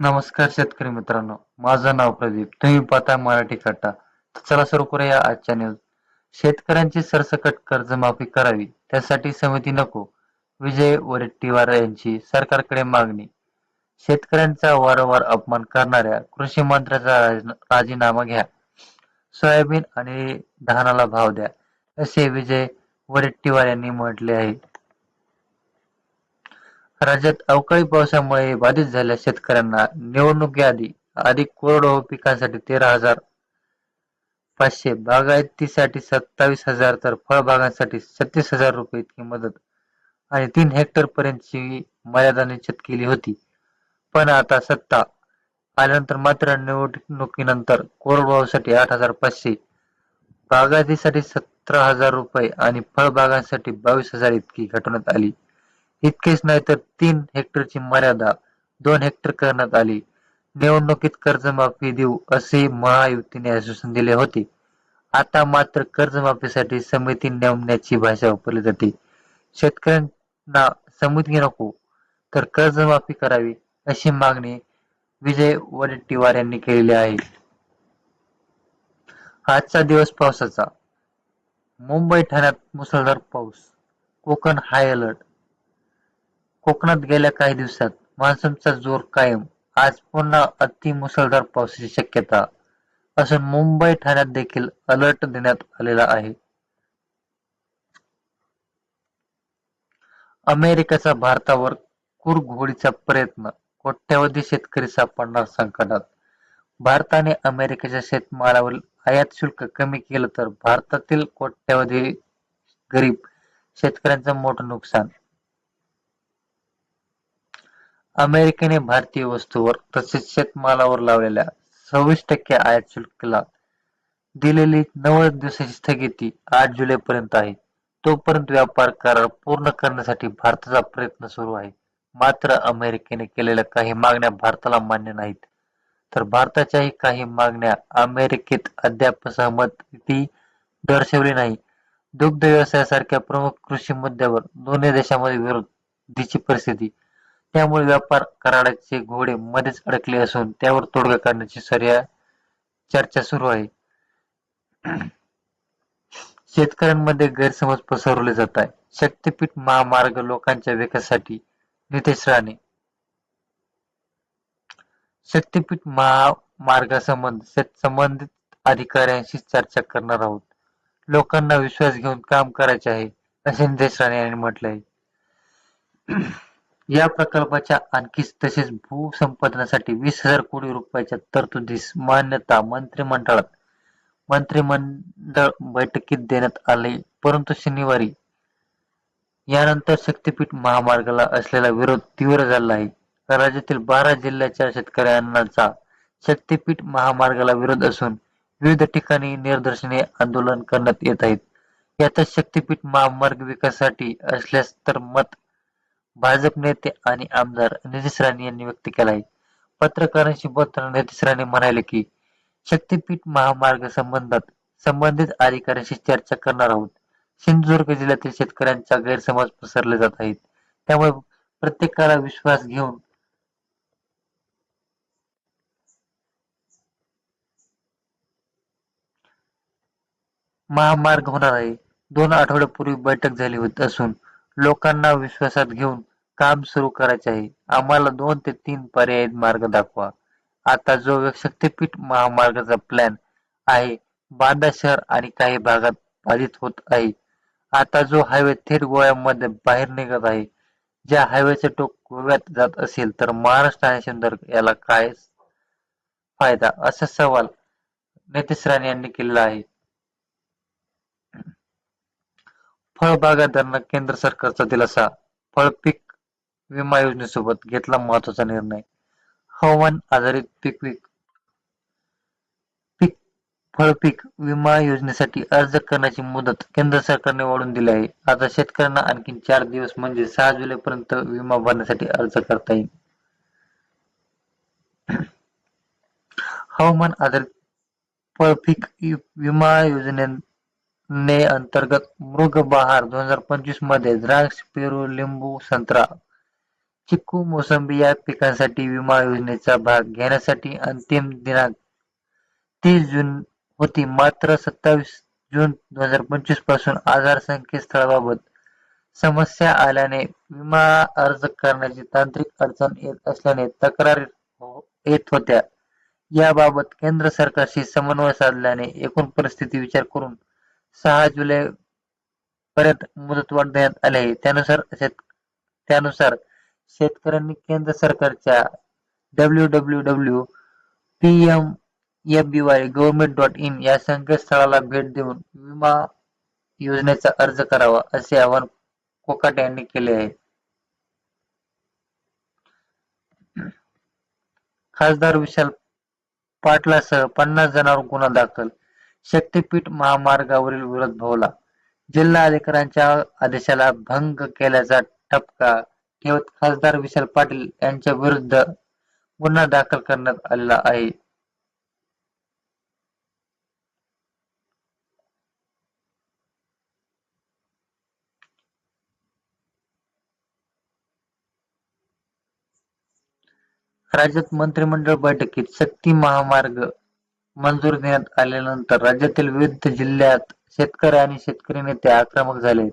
नमस्कार शेतकरी मित्रांनो. माझं नाव प्रदीप. तुम्ही पाहता मराठी कट्टा तर चला सुरू करूया आजच्या न्यूज शेतकऱ्यांची सरसकट कर्जमाफी करावी त्यासाठी समिती नको. विजय वडेट्टीवार यांची सरकारकडे मागणी. शेतकऱ्यांचा वारंवार अपमान करणाऱ्या कृषी मंत्र्याचा राजीनामा घ्या. सोयाबीन आणि धानाला भाव द्या असे विजय वडेट्टीवार यांनी म्हटले आहे. राज्यात अवकाळी पावसामुळे बाधित झालेल्या शेतकऱ्यांना निवडणुकीआधी अधिक कोरडवाहू पिकांसाठी तेरा हजार पाचशे बागायतीसाठी सत्तावीस हजार तर फळबागांसाठी छत्तीस हजार रुपये इतकी मदत आणि तीन हेक्टर पर्यंतची मर्यादा निश्चित केली होती. पण आता सत्ता आल्यानंतर मात्र निवडणुकीनंतर कोरडवाहूसाठी आठ हजार पाचशे बागायतीसाठी सतरा हजार रुपये आणि फळबागांसाठी बावीस हजार इतकी घटवण्यात आली इतकेच नाही तर तीन हेक्टरची मर्यादा दोन हेक्टर करण्यात आली. निवडणुकीत कर्जमाफी देऊ असे महायुतीने आश्वासन दिले होते. आता मात्र कर्जमाफीसाठी समिती नेमण्याची भाषा वापरली जाते. शेतकऱ्यांना समिती नको तर कर्जमाफी करावी अशी मागणी विजय वडेट्टीवार यांनी केलेली आहे. आजचा दिवस पावसाचा. मुंबई ठाण्यात मुसळधार पाऊस कोकण हाय अलर्ट कोकणात गेल्या काही दिवसात मान्सूनचा जोर कायम. आज पुन्हा अति मुसळधार पावसाची शक्यता. असून मुंबई ठाण्यात देखील अलर्ट देण्यात आलेला आहे. अमेरिकेचा भारतावर कुरघोडीचा प्रयत्न कोट्यवधी शेतकरी सापडणार संकटात. भारताने अमेरिकेच्या शेतमालावरील आयात शुल्क कमी केलं तर भारतातील कोट्यवधी गरीब शेतकऱ्यांचं मोठं नुकसान. अमेरिकेने भारतीय वस्तूवर तसेच शेतमालावर लावलेल्या सव्वीस टक्के आयात शुल्कला दिलेली नव्वद दिवसाची स्थगिती आठ जुलैपर्यंत आहे. तोपर्यंत व्यापार करार पूर्ण करण्यासाठी भारताचा प्रयत्न सुरू आहे. मात्र अमेरिकेने केलेल्या काही मागण्या भारताला मान्य नाहीत. तर भारताच्याही काही मागण्या अमेरिकेत अद्याप सहमती दर्शवली नाही. दुग्ध व्यवसायासारख्या प्रमुख कृषी मुद्द्यावर दोन्ही देशांमध्ये विरोधीची परिस्थिती त्यामुळे व्यापार कराराचे घोडे मध्येच अडकले असून त्यावर तोडगा काढण्याची सर्या चर्चा सुरू आहे. शेतकऱ्यांमध्ये गैरसमज पसरवले जात आहे शक्तीपीठ महामार्ग लोकांच्या विकासासाठी नितेश राणे. शक्तीपीठ महामार्गासंबंध संबंधित अधिकाऱ्यांशी चर्चा करणार आहोत. लोकांना विश्वास घेऊन काम करायचे आहे असे नितेश राणे यांनी म्हटले आहे या प्रकल्पाच्या आणखी तसेच भूसंपादनासाठी वीस हजार कोटी रुपयाच्या तरतुदीस मान्यता मंत्रिमंडळात मंत्रिमंडळ बैठकीत देण्यात आले. परंतु शनिवारी यानंतर शक्तीपीठ महामार्गाला असलेला विरोध तीव्र झाला आहे. राज्यातील बारा जिल्ह्याच्या शेतकऱ्यांचा शक्तीपीठ महामार्गाला विरोध असून विविध ठिकाणी निदर्शने आंदोलन करण्यात येत आहेत. यातच शक्तीपीठ महामार्ग विकासासाठी असल्यास तर मत भाजप नेते आणि आमदार नितीश राणे यांनी व्यक्त केला आहे. पत्रकारांशी बोलताना नितीश राणे म्हणाले की शक्तीपीठ महामार्ग संबंधात संबंधित अधिकाऱ्यांशी चर्चा करणार आहोत. सिंधुदुर्ग जिल्ह्यातील शेतकऱ्यांचा गैरसमज पसरले जात आहेत. त्यामुळे प्रत्येकाला विश्वास घेऊन महामार्ग होणार आहे. दोन आठवड्यापूर्वी बैठक झाली होती असून लोकांना विश्वासात घेऊन काम सुरू करायचे आहे. आम्हाला दोन ते तीन पर्यायी मार्ग दाखवा. आता जो शक्तीपीठ महामार्गाचा प्लॅन आहे बांदा शहर आणि काही भागात बाधित होत आहे. आता जो हायवे थेट गोव्यामध्ये बाहेर निघत आहे ज्या हायवेचे टोक गोव्यात जात असेल तर महाराष्ट्र आणि सिंधुदुर्ग याला काय फायदा? असा सवाल नितीश राणे यांनी केलेला आहे. फळबागा फळबागायतदारांना केंद्र सरकारचा दिलासा. फळपीक विमा योजनेसोबत घेतला महत्त्वाचा निर्णय. हवामान आधारित पीक पीक पीक फळपीक विमा योजनेसाठी अर्ज करण्याची मुदत केंद्र सरकारने वाढवून दिली आहे. आता शेतकऱ्यांना आणखी चार दिवस म्हणजे सहा जुलै पर्यंत विमा भरण्यासाठी अर्ज करता येईल. हवामान आधारित फळपीक विमा योजने अंतर्गत मृग बहार दोन हजार पंचवीसमध्ये द्राक्ष पेरू लिंबू संत्रा चिक्कू मोसंबी या पिकांसाठी विमा योजनेचा भाग घेण्यासाठी अंतिम दिनांक तीस जून होती मात्र सत्तावीस जून दोन हजार पंचवीसपासून आधार संकेतस्थळाबाबत समस्या आल्याने विमा अर्ज करण्याची तांत्रिक अडचण येत असल्याने तक्रारी येत होत्या. याबाबत केंद्र सरकारशी समन्वय साधल्याने एकूण परिस्थिती विचार करून सहा जुलै पर्यंत मुदतवाढ देण्यात आली आहे. त्यानुसार शेत त्यानुसार शेतकऱ्यांनी केंद्र सरकारच्या W W W P M F B Y government dot in या संकेतस्थळाला भेट देऊन विमा योजनेचा अर्ज करावा असे आवाहन कोकाट यांनी केले आहे. खासदार विशाल पाटलासह पन्नास जणांवर गुन्हा दाखल, शक्तीपीठ महामार्गावरील विरोध भोवला, जिल्हाधिकाऱ्यांच्या आदेशाला भंग केल्याचा ठपका ठेवत खासदार विशाल पाटील यांच्या विरुद्ध गुन्हा दाखल करण्यात आलेला आहे. राज्यात मंत्रिमंडळ बैठकीत शक्ती महामार्ग मंजूर देण्यात आल्यानंतर राज्यातील विविध जिल्ह्यात शेतकरी आणि शेतकरी नेते आक्रमक झाले.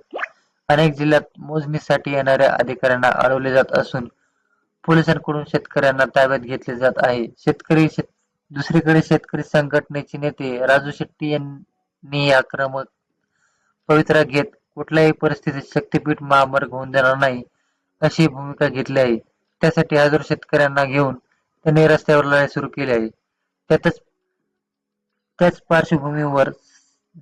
अनेक जिल्ह्यात मोजणीसाठी येणाऱ्या अधिकाऱ्यांना अडवले जात असून पोलिसांकडून शेतकऱ्यांना ताब्यात घेतले जात आहे. शेतकरी शेत दुसरीकडे शेतकरी संघटनेचे नेते राजू शेट्टी यांनी आक्रमक पवित्रा घेत कुठल्याही परिस्थितीत शक्तीपीठ महामार्ग होऊन देणार नाही अशी भूमिका घेतली आहे. त्यासाठी हजारो शेतकऱ्यांना घेऊन त्यांनी रस्त्यावर लढाई सुरू केली आहे. त्यातच त्याच पार्श्वभूमीवर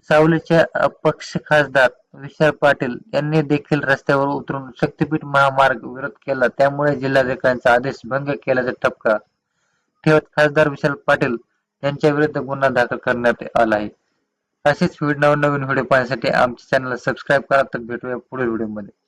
सावलीचे अपक्ष खासदार विशाल पाटील यांनी देखील रस्त्यावर उतरून शक्तीपीठ महामार्ग विरोध केला. त्यामुळे जिल्हाधिकाऱ्यांचा आदेश भंग केल्याचा ठपका ठेवत खासदार विशाल पाटील यांच्या विरुद्ध गुन्हा दाखल करण्यात आला आहे. असेच नवनवीन व्हिडिओ पाहण्यासाठी आमच्या चॅनलला सबस्क्राईब करा तर भेटूया पुढील व्हिडिओमध्ये